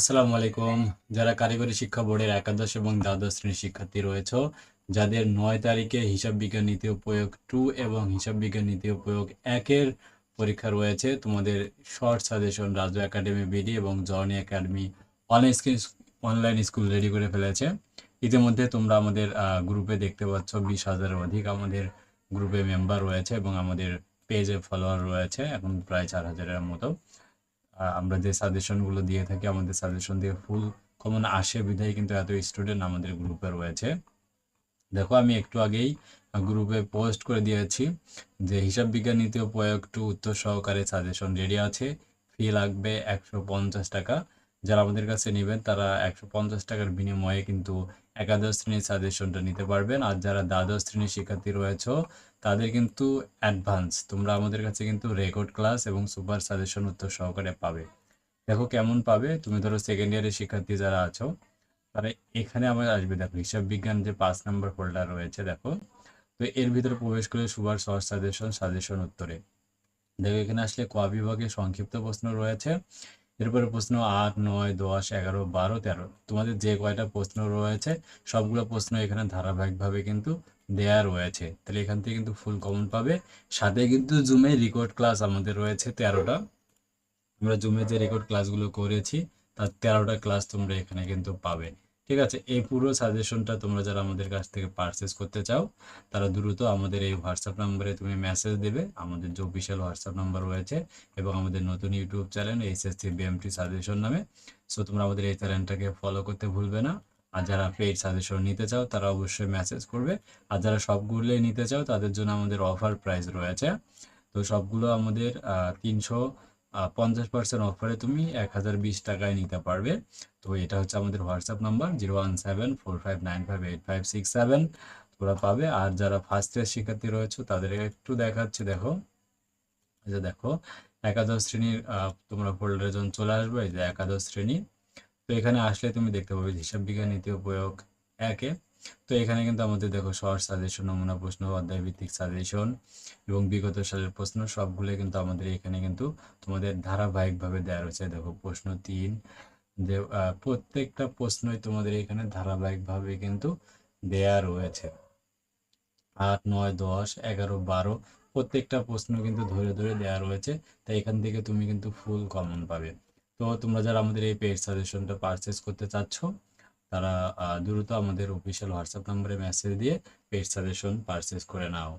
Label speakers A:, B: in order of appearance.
A: আসসালামু আলাইকুম। যারা কারিগরি শিক্ষা বোর্ডের একাদশ এবং দ্বাদশ শ্রেণির শিক্ষার্থী রয়েছে, যাদের নয় তারিখে হিসাব বিজ্ঞান নীতি উপয়োগ টু এবং হিসাব বিজ্ঞান নীতি উপয়োগ একের পরীক্ষা রয়েছে, তোমাদের short suggestion Raju academy BD এবং journey academy online school online school ready করে ফেলেছে। ইতিমধ্যে তোমরা আমাদের গ্রুপে দেখতে পাচ্ছ, বিশ হাজারের অধিক আমাদের গ্রুপে মেম্বার রয়েছে এবং আমাদের পেজে ফলোয়ার রয়েছে, এখন প্রায় চার হাজারের মতো। আমরা যে সাজেশনগুলো দিয়ে থাকি, আমাদের সাজেশন দিয়ে ফুল কমন আসে বিধায় কিন্তু এত স্টুডেন্ট আমাদের গ্রুপে রয়েছে। দেখো, আমি একটু আগেই গ্রুপে পোস্ট করে দিয়েছি যে হিসাব বিজ্ঞান নীতি ও প্রয়োগ উত্তর সহকারে সাজেশন রেডি আছে। ফি লাগবে একশো পঞ্চাশ টাকা। যারা আমাদের কাছে নেবেন, তারা একশো পঞ্চাশ টাকার বিনিময়ে কিন্তু একাদশ শ্রেণির সাজেশনটা নিতে পারবেন। আর যারা দ্বাদশ শ্রেণির শিক্ষার্থী রয়েছে, তাদের কিন্তু অ্যাডভান্স তোমরা আমাদের কাছে কিন্তু রেকর্ড ক্লাস এবং সুপার সাজেশন উত্তর সহকারে পাবে। দেখো কেমন পাবে। তুমি ধরো সেকেন্ড ইয়ারের শিক্ষার্থী যারা আছো, তারা এখানে আমার আসবে। দেখো, হিসাব বিজ্ঞান যে পাঁচ নম্বর ফোল্ডার রয়েছে, দেখো। তো এর ভিতরে প্রবেশ করে সুপার শর্ট সাজেশন সাজেশন উত্তরে। দেখো, এখানে আসলে ক বিভাগে সংক্ষিপ্ত প্রশ্ন রয়েছে। এরপরে প্রশ্ন আট, নয়, দশ, এগারো, বারো, তেরো। তোমাদের যে কয়টা প্রশ্ন রয়েছে, সবগুলো প্রশ্ন এখানে ধারাবাহিকভাবে কিন্তু দেয়া রয়েছে। তাহলে এখান থেকে কিন্তু ফুল কমন পাবে। সাথে কিন্তু জুমে রেকর্ড ক্লাস আমাদের রয়েছে তেরোটা। আমরা জুমে যে রেকর্ড ক্লাসগুলো করেছি, তার তেরোটা ক্লাস তোমরা এখানে কিন্তু পাবে। ঠিক আছে? এই পুরো সাজেশনটা তোমরা যারা আমাদের কাছ থেকে পারচেস করতে চাও, তারা দ্রুত আমাদের এই হোয়াটসঅ্যাপ নাম্বারে তুমি মেসেজ দেবে। আমাদের যে অফিসিয়াল হোয়াটসঅ্যাপ নাম্বার রয়েছে এবং আমাদের নতুন YouTube channel HSC BMT suggestion নামে। সো তোমরা আমাদের এই চ্যানেলটাকে ফলো করতে ভুলবে না। আর যারা পেইড সাজেশন নিতে চাও, তারা অবশ্যই মেসেজ করবে। আর যারা সবগুলোই নিতে চাও, তাদের জন্য আমাদের অফার প্রাইস রয়েছে। তো সবগুলো আমাদের তিনশো পঞ্চাশ পার্সেন্ট অফারে তুমি এক হাজার বিশ টাকায় নিতে পারবে। তো এটা হচ্ছে আমাদের WhatsApp number zero one seven four five nine five eight five six seven তোমরা পাবে। আর যারা ফার্স্ট ইয়ার শিক্ষার্থী রয়েছে, তাদের একটু দেখাচ্ছে, দেখো। যে দেখো, একাদশ শ্রেণির তোমরা ফোল্ডারে যখন চলে আসবে। এই যে একাদশ শ্রেণি। তো এখানে আসলে তুমি দেখতে পাবে হিসাব বিজ্ঞান নীতি উপয়োগ একে। তো এখানে কিন্তু আমাদের দেখো শর্ট সাজেশন নমুনা প্রশ্ন অধ্যায় ভিত্তিক সাজেশন এবং বিগত সালের প্রশ্ন সবগুলো কিন্তু আমাদের এখানে কিন্তু তোমাদের ধারাবাহিকভাবে দেওয়া রয়েছে। দেখো প্রশ্ন তিন, যে প্রত্যেকটা প্রশ্নই তোমাদের এখানে ধারাবাহিকভাবে কিন্তু দেয়া রয়েছে। আট, নয়, দশ, এগারো, বারো প্রত্যেকটা প্রশ্ন কিন্তু ধরে ধরে দেওয়া রয়েছে। তাই এখান থেকে তুমি কিন্তু ফুল কমন পাবে। তো তোমরা যারা আমাদের এই পেড সাজেশনটা পারচেস করতে চাচ্ছ তারা দ্রুত আমাদের অফিসিয়াল হোয়াটসঅ্যাপ নম্বরে মেসেজ দিয়ে পেড সাজেশন পারচেস করে নাও।